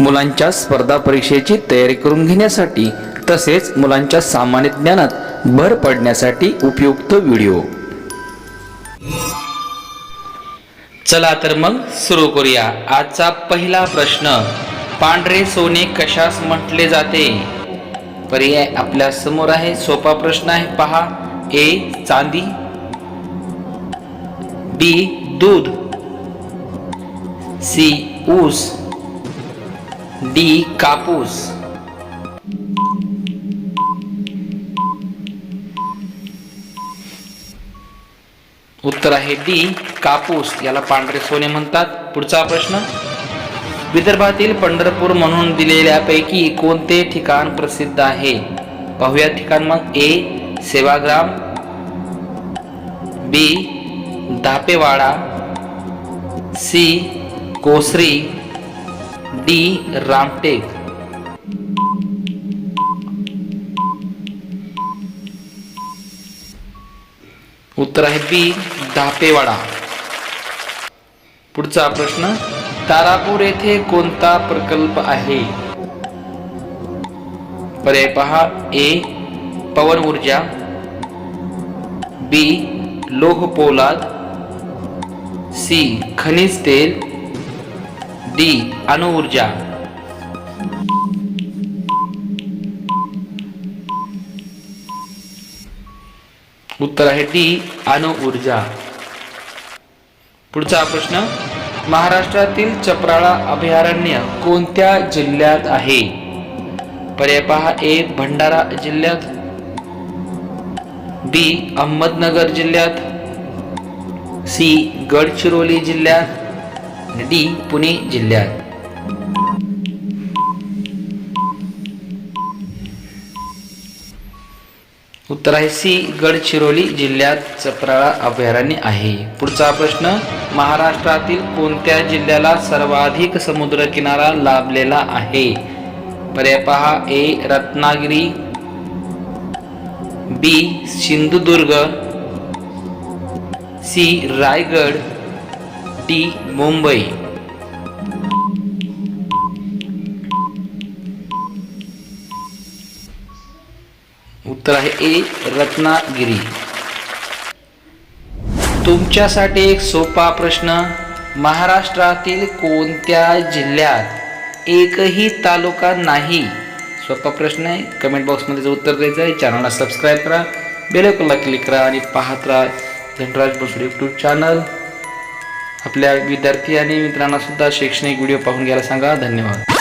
मुलांच्या स्पर्धा परीक्षेची तयारी करून घेण्यासाठी तसेच मुलांच्या सामान्य ज्ञानात भर पडण्यासाठी उपयुक्त व्हिडिओ. चला तर मग सुरू करूया. आजचा पहिला प्रश्न पांढरे सोने कशास म्हटले जाते? पर्याय आपल्यासमोर आहे सोपा प्रश्न आहे पहा. ए चांदी. बी दूध. सी ऊस. डी कापूस. उत्तर आहे डी कापूस याला पांढरे सोने म्हणतात. पुढचा प्रश्न. विदर्भातील पंढरपूर म्हणून दिलेल्यापैकी कोणते ठिकाण प्रसिद्ध आहे? पाहूया ठिकाण मग A Sevagram B Dhapewada C Kosari D Ramtek. उत्तर आहे बी धापेवाडा. पुढचा प्रश्न तारापूर येथे कोणता प्रकल्प आहे? पर्याय पहा ए पवन ऊर्जा बी लोह पोलाद सी खनिज तेल डी अणुऊर्जा उत्तर आहे डी अणुऊर्जा पुढचा प्रश्न महाराष्ट्रातील चपराळा अभयारण्य कोणत्या जिल्ह्यात आहे? पर्याय पहा ए भंडारा जिल्ह्यात बी अहमदनगर जिल्ह्यात सी गडचिरोली जिल्ह्यात डी पुणे जिल्ह्यात. उत्तर आहे सी गडचिरोली जिल्ह्यात चपराळा अभयारण्य आहे. पुढचा प्रश्न महाराष्ट्रातील कोणत्या जिल्ह्याला सर्वाधिक समुद्रकिनारा लाभलेला आहे? पर्याय पहा A Ratnagiri B Sindhudurg C Raigad D Mumbai. उत्तर आहे ए रत्नागिरी. तुमच्यासाठी एक सोपा प्रश्न. महाराष्ट्रातील कोणत्या जिल्ह्यात एकही तालुका नाही? सोपा प्रश्न आहे. कमेंट बॉक्समध्ये जर उत्तर द्यायचं आहे चॅनलला सबस्क्राईब करा. बेलकॉनला क्लिक करा आणि पाहत राहा धनराज बसू यूट्यूब चॅनल आपल्या विद्यार्थी आणि मित्रांना सुद्धा शैक्षणिक व्हिडिओ पाहून घ्यायला सांगा. धन्यवाद.